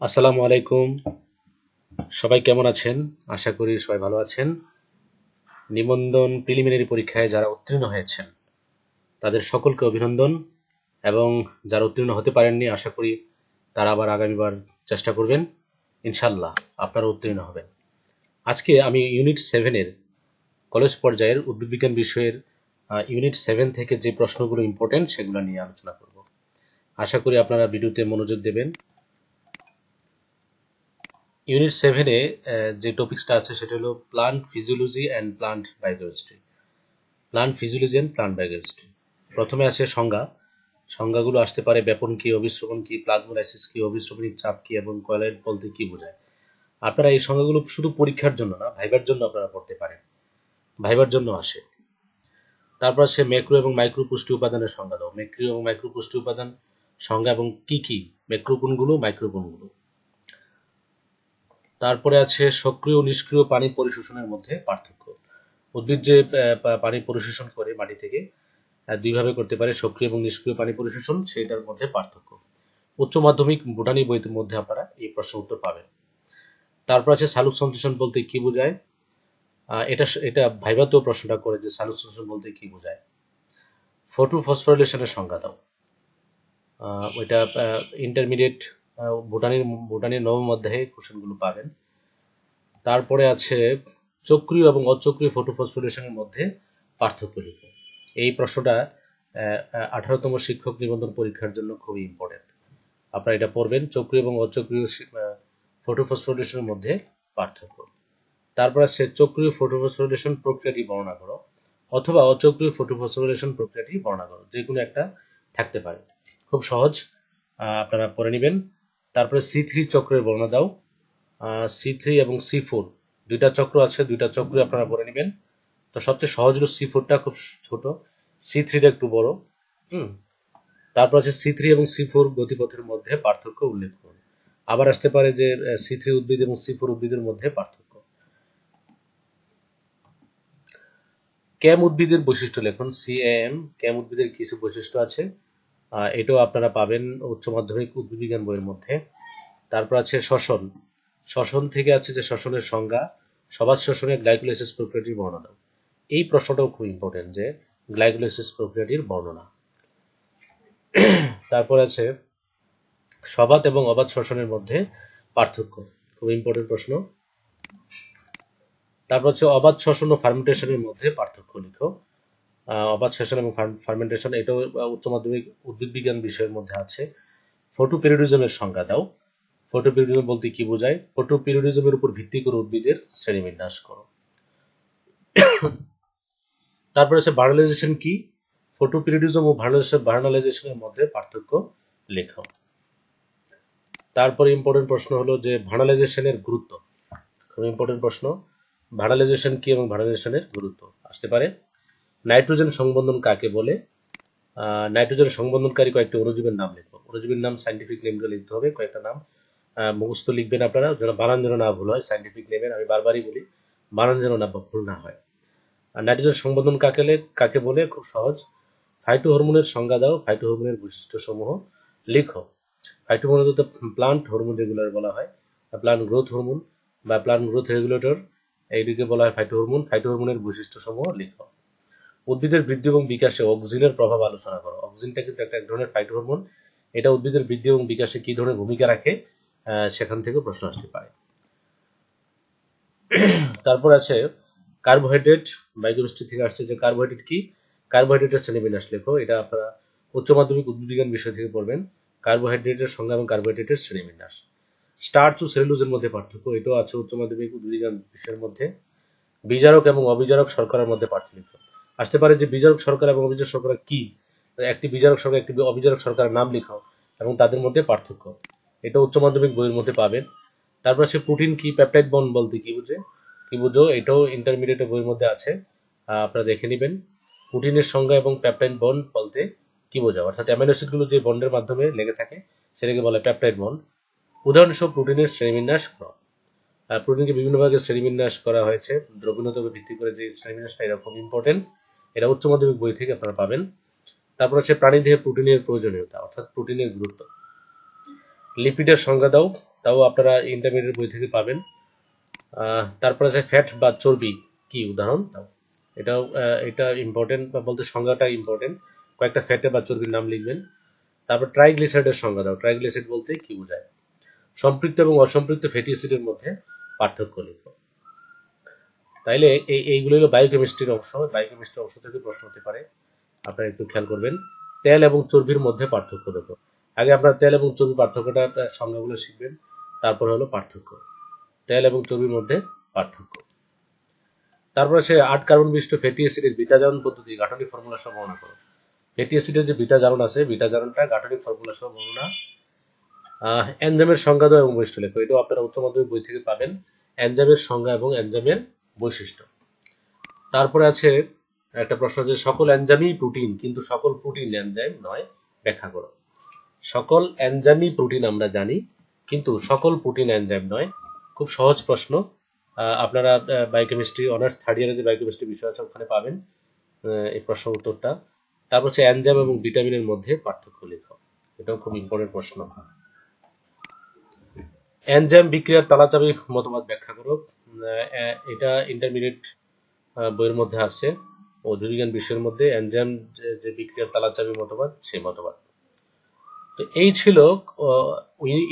আসসালামু আলাইকুম। সবাই কেমন আছেন? আশা করি সবাই ভালো আছেন। নিবন্ধন প্রিলিমিনারি পরীক্ষায় যারা উত্তীর্ণ হয়েছেন, তাদের সকলকে অভিনন্দন এবং যারা উত্তীর্ণ হতে পারেননি, আশা করি তারা আবার আগামীবার চেষ্টা করবেন। ইনশাল্লাহ আপনারা উত্তীর্ণ হবেন। আজকে আমি ইউনিট সেভেনের কলেজ পর্যায়ের উদ্ভিদবিজ্ঞান বিষয়ের ইউনিট সেভেন থেকে যে প্রশ্নগুলো ইম্পর্টেন্ট সেগুলো নিয়ে আলোচনা করব। আশা করি আপনারা ভিডিওতে মনোযোগ দেবেন। ইউনিট সেভেনে যে টপিকসটা আছে সেটা হলো plant physiology and plant biochemistry plant physiology and plant biochemistry প্রথমে আছে সংজ্ঞা। সংজ্ঞাগুলো আসতে পারে ব্যাপন কি, অবিশ্রবণ কি প্লাজমোলাইসিস কি, অবিশ্রবণিক চাপ কি এবং কয়েলাইট বলতে কি বোঝায়। আপনারা এই সংজ্ঞাগুলো শুধু পরীক্ষার জন্য না, ভাইবার জন্য আপনারা পড়তে পারেন। ভাইবার জন্য আসে। তারপর আছে ম্যাক্রো এবং মাইক্রো পুষ্টি উপাদানের সংজ্ঞা। দাও ম্যাক্রো এবং মাইক্রো পুষ্টি উপাদান, সংজ্ঞা এবং কি কি? ম্যাক্রো কোনগুলো, মাইক্রো কোনগুলো? তারপরে আছে সক্রিয় নিষ্ক্রিয় পানি পরিশোষণের মধ্যে পার্থক্য। উদ্ভিদ যে পানি পরিশোষণ করে মাটি থেকে দুইভাবে করতে পারে, সক্রিয় এবং নিষ্ক্রিয় পানি পরিশোষণ, সেটার মধ্যে পার্থক্য। উচ্চ মাধ্যমিক বোটানি বইয়ের মধ্যে আপনারা এই প্রশ্ন উত্তর পাবেন। তারপর আছে সালুক সংশ্লেষণ বলতে কি বোঝায়? এটা এটা ভাইভাতেও প্রশ্নটা করে যে সালুক সংশ্লেষণ বলতে কি বোঝায়। ফটো ফসফোরিলেশনের সংজ্ঞা দাও। ওইটা ইন্টারমিডিয়েট ভুটানির ভুটানির নবম অধ্যায়ে কোশ্চেনগুলো পাবেন। তারপরে আছে চক্রীয় এবং অচক্রীয় ফটোফসফোরেশনের মধ্যে পার্থক্য লিখো। এই প্রশ্নটা আঠারোতম শিক্ষক নিবন্ধন পরীক্ষার জন্য খুবই ইম্পর্টেন্ট আপনারা এটা পড়বেন, চক্রীয় এবং অচক্রীয় ফটোফসফোরেশনের মধ্যে পার্থক্য। তারপর আছে চক্রীয় ফটোফসফোরেশন প্রক্রিয়াটি বর্ণনা করো, অথবা অচক্রীয় ফটোফসফোরেশন প্রক্রিয়াটি বর্ণনা করো যে কোনো একটা থাকতে পারে। খুব সহজ আপনারা পড়ে নেবেন। তারপরে সি থ্রি চক্রের বর্ণনা দাও। সি থ্রি এবং সি ফোর। দুইটা চক্র আছে, দুইটা চক্র আপনারা পড়ে নেবেন। তো সবচেয়ে সহজ হলো সি ফোরটা খুব ছোট। সি থ্রিটা একটু বড়। হুম। তারপর আছে সি থ্রি এবং সি ফোর গতিপথের মধ্যে পার্থক্য উল্লেখ করুন। আবার আসতে পারে যে সি থ্রি উদ্ভিদ এবং সি ফোর উদ্ভিদের মধ্যে পার্থক্য। ক্যাম উদ্ভিদের বৈশিষ্ট্য লেখুন। সি এম, ক্যাম উদ্ভিদের কিছু বৈশিষ্ট্য আছে। এটাও আপনারা পাবেন উচ্চ মাধ্যমিক উদ্ভিদ বিজ্ঞান বইয়ের মধ্যে। তারপর আছে শ্বসন। শ্বসন থেকে আছে যে শ্বসনের সংজ্ঞা সবাদ শ্বসনে গ্লাইকোলাইসিস প্রক্রিয়াটির বর্ণনা। এই প্রশ্নটাও খুব ইম্পর্টেন্ট যে গ্লাইকোলাইসিস প্রক্রিয়াটির বর্ণনা। তারপর আছে সবাত এবং অবাধ শ্বসনের মধ্যে পার্থক্য। খুব ইম্পর্টেন্ট প্রশ্ন। তারপর হচ্ছে অবাধ শ্বসন ও ফার্মেন্টেশনের মধ্যে পার্থক্য লিখো। অবাত শ্বসন এবং ফার্মেন্টেশন, এটাও উচ্চ মাধ্যমিক উদ্ভিদ বিজ্ঞান বিষয়ের মধ্যে আছে। ফটোপেরিডিজমের সংজ্ঞা দাও। ফটোপিরিয়ডিজম বলতে কি বোঝায়? ফটোপিরিয়ডিজমের উপর ভিত্তি করে উদ্ভিদের শ্রেণীবিন্যাস করো। তারপর আছে ভার্নালাইজেশন কি? ফটোপিরিয়ডিজম ও ভার্নালাইজেশনের মধ্যে পার্থক্য লেখো। তারপর ইম্পর্টেন্ট প্রশ্ন হলো যে ভার্নালাইজেশনের গুরুত্ব। খুব ইম্পর্টেন্ট প্রশ্ন। ভার্নালাইজেশন কি এবং ভার্নালাইজেশনের গুরুত্ব? আসতে পারে। নাইট্রোজেন সংবন্ধন কাকে বলে? নাইট্রোজেন সংবন্ধনকারী কয়েকটি অণুজীবের নাম লিখব। অণুজীবের নাম সাইন্টিফিক নেমগুলো লিখতে হবে, কয়েকটা নাম। মুখস্থ লিখবেন আপনারা, যেন বানান যেন না ভুল হয় সাইন্টিফিক নেমের আমি বারবারই বলি, বানান যেন না ভুল না হয়। আর নাইট্রোজেন সংবন্ধন কাকে কাকে বলে? খুব সহজ। ফাইটো হরমোনের সংজ্ঞা দাও ফাইটো হরমোনের বৈশিষ্ট্য সমূহ লিখো। ফাইটো হরমোন বলতে প্লান্ট হরমোন যেগুলো বলা হয় প্লান্ট গ্রোথ হরমোন বা প্লান্ট গ্রোথ রেগুলেটর এইটিকে বলা হয় ফাইটো হরমোন ফাইটো হরমোনের বৈশিষ্ট্য সমূহ লিখো। উদ্ভিদের বৃদ্ধি এবং বিকাশে অক্সিনের প্রভাব আলোচনা করো। অক্সিনটা কিন্তু একটা এক ধরনের ফাইটো হরমোন এটা উদ্ভিদের বৃদ্ধি এবং বিকাশে কি ধরনের ভূমিকা রাখে সেখান থেকে প্রশ্ন আসতে পারে। তারপর আছে কার্বোহাইড্রেট বায়োকেমিস্ট্রি থেকে আসছে যে কার্বোহাইড্রেট কি? কার্বোহাইড্রেটের শ্রেণীবিন্যাস লেখো। এটা আপনারা উচ্চ মাধ্যমিক উদ্ভিদ বিজ্ঞান বিষয় থেকে পড়বেন। কার্বোহাইড্রেটের সংজ্ঞা এবং কার্বোহাইড্রেটের শ্রেণীবিন্যাস। স্টার্চ ও সেলুলোজের মধ্যে পার্থক্য, এটাও আছে উচ্চ মাধ্যমিক উদ্ভিদবিজ্ঞান বিষয়ের মধ্যে। বিজারক এবং অবিজারক শর্করার মধ্যে পার্থক্য। আসতে পারে যে বিজারক সরকার এবং অবিজারক সরকার কি? একটি বিচারক সরকার, একটি অবিজারক শর্করার নাম লিখো এবং তাদের মধ্যে পার্থক্য। এটা উচ্চ মাধ্যমিক বইয়ের মধ্যে পাবেন। তারপর আছে প্রোটিন কি পেপটাইড বন্ড বলতে কি বুঝে? কি বুঝো? এটাও ইন্টারমিডিয়েট বইয়ের মধ্যে আছে। আপনারা দেখে নেবেন। প্রোটিনের সংজ্ঞা এবং পেপটাইড বন্ড বলতে কি বোঝায় অর্থাৎ অ্যামাইনো অ্যাসিডগুলো যে বন্ডের মাধ্যমে লেগে থাকে, সেটাকে বলে পেপটাইড বন্ড উদাহরণস্বরূপ প্রোটিনের শ্রেণীবিন্যাস প্রোটিনকে বিভিন্ন ভাগে শ্রেণীবিন্যাস করা হয়েছে। দ্রবীণতার ভিত্তি করে যে শ্রেণীবিন্যাসটা এরকম ইম্পর্টেন্ট এটা উচ্চ মাধ্যমিক বই থেকে আপনারা পাবেন। তারপর আছে প্রাণীদেহে প্রোটিনের প্রয়োজনীয়তা, অর্থাৎ প্রোটিনের গুরুত্ব। লিপিডের সংজ্ঞা দাও, তাও আপনারা ইন্টারমিডিয়েট বই থেকে পাবেন। তারপর আছে ফ্যাট বা চর্বি, কি উদাহরণ? দাও। এটাও এটা ইম্পর্টেন্ট বা বলতে সংজ্ঞাটা ইম্পর্টেন্ট কয়েকটা ফ্যাটে বা চর্বির নাম লিখবেন। তারপর ট্রাইগ্লিসাইডের সংজ্ঞা দাও। ট্রাইগ্লিসাইড বলতে কি বোঝায়? সম্পৃক্ত এবং অসম্পৃক্ত ফ্যাটি অ্যাসিডের মধ্যে পার্থক্য লিখো। তাইলে এই, এইগুলো হলো বায়োকেমিস্ট্রির অংশ। বায়োকেমিস্ট্রির অংশ থেকে প্রশ্ন হতে পারে। আপনারা একটু খেয়াল করবেন। তেল এবং চর্বির মধ্যে পার্থক্য দেখো। আগে আপনার তেল এবং চর্বির পার্থক্যটা সংজ্ঞাগুলো শিখবেন। তারপর হলো পার্থক্য। তেল এবং চর্বির মধ্যে পার্থক্য। তারপর সে আট কার্বন বিশিষ্ট ফ্যাটি অ্যাসিডের বিটা জারণ পদ্ধতি, গাঠনিক ফর্মুলা সহ বর্ণনা করো। ফ্যাটি অ্যাসিডের যে বিটা জারণ আছে, বিটা জারণটা গাঠনিক ফর্মুলা সহ বর্ণনা এনজামের সংজ্ঞা দাও এবং বৈশিষ্ট্য লেখো। এটাও আপনারা উচ্চ মাধ্যমিক বই থেকে পাবেন। এনজামের সংজ্ঞা এবং এনজামের বৈশিষ্ট্য। তারপরে আছে একটা প্রশ্ন যে, সকল এনজামই প্রোটিন, কিন্তু সকল প্রোটিন এনজাইম নয়, ব্যাখ্যা করো। সকল এনজামই প্রোটিন আমরা জানি, কিন্তু সকল প্রোটিন এনজাইম নয়, খুব সহজ প্রশ্ন। আপনারা বায়োকেমিস্ট্রি অনার্স থার্ড ইয়ারে যে বায়োকেমিস্ট্রি বিষয় আছে, ওখানে পাবেন এই প্রশ্ন উত্তরটা। তারপর হচ্ছে এনজাইম এবং ভিটামিনের মধ্যে পার্থক্য লেখো, এটাও খুব ইম্পর্টেন্ট প্রশ্ন। এনজাইম বিক্রিয়ার তালাচাবি মতবাদ ব্যাখ্যা করো। এটা ইন্টারমিডিয়েট বইয়ের মধ্যে আছে। উদ্ভিদবিজ্ঞান বিশ্বের মধ্যে এনজাইম যে বিক্রিয়ার তালাচাবি মতবাদ সেই মতবাদ। তো এই ছিল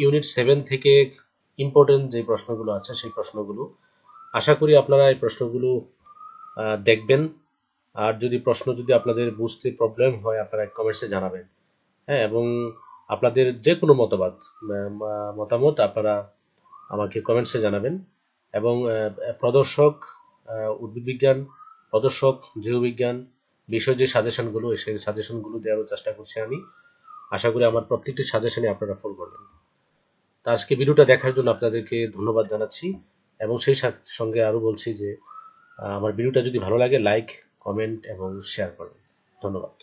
ইউনিট সেভেন থেকে ইম্পর্টেন্ট যে প্রশ্নগুলো আছে, সেই প্রশ্নগুলো। আশা করি আপনারা এই প্রশ্নগুলো দেখবেন। আর যদি প্রশ্ন যদি আপনাদের বুঝতে প্রবলেম হয়, আপনারা কমেন্টসে জানাবেন। হ্যাঁ এবং আপনাদের যে কোনো মতবাদ মতামত আপনারা আমাকে কমেন্টসে জানাবেন। এবং প্রদর্শক উদ্ভিদবিজ্ঞান প্রদর্শক, জীববিজ্ঞান, বিষয় যে সাজেশনগুলো, সেই সাজেশনগুলো দেওয়ার চেষ্টা করছি আমি। আশা করি আমার প্রত্যেকটি সাজেশনে আপনারা ফলো করবেন। তা আজকে ভিডিওটা দেখার জন্য আপনাদেরকে ধন্যবাদ জানাচ্ছি এবং সেই সঙ্গে আরও বলছি যে আমার ভিডিওটা যদি ভালো লাগে, লাইক, কমেন্ট এবং শেয়ার করবেন। ধন্যবাদ।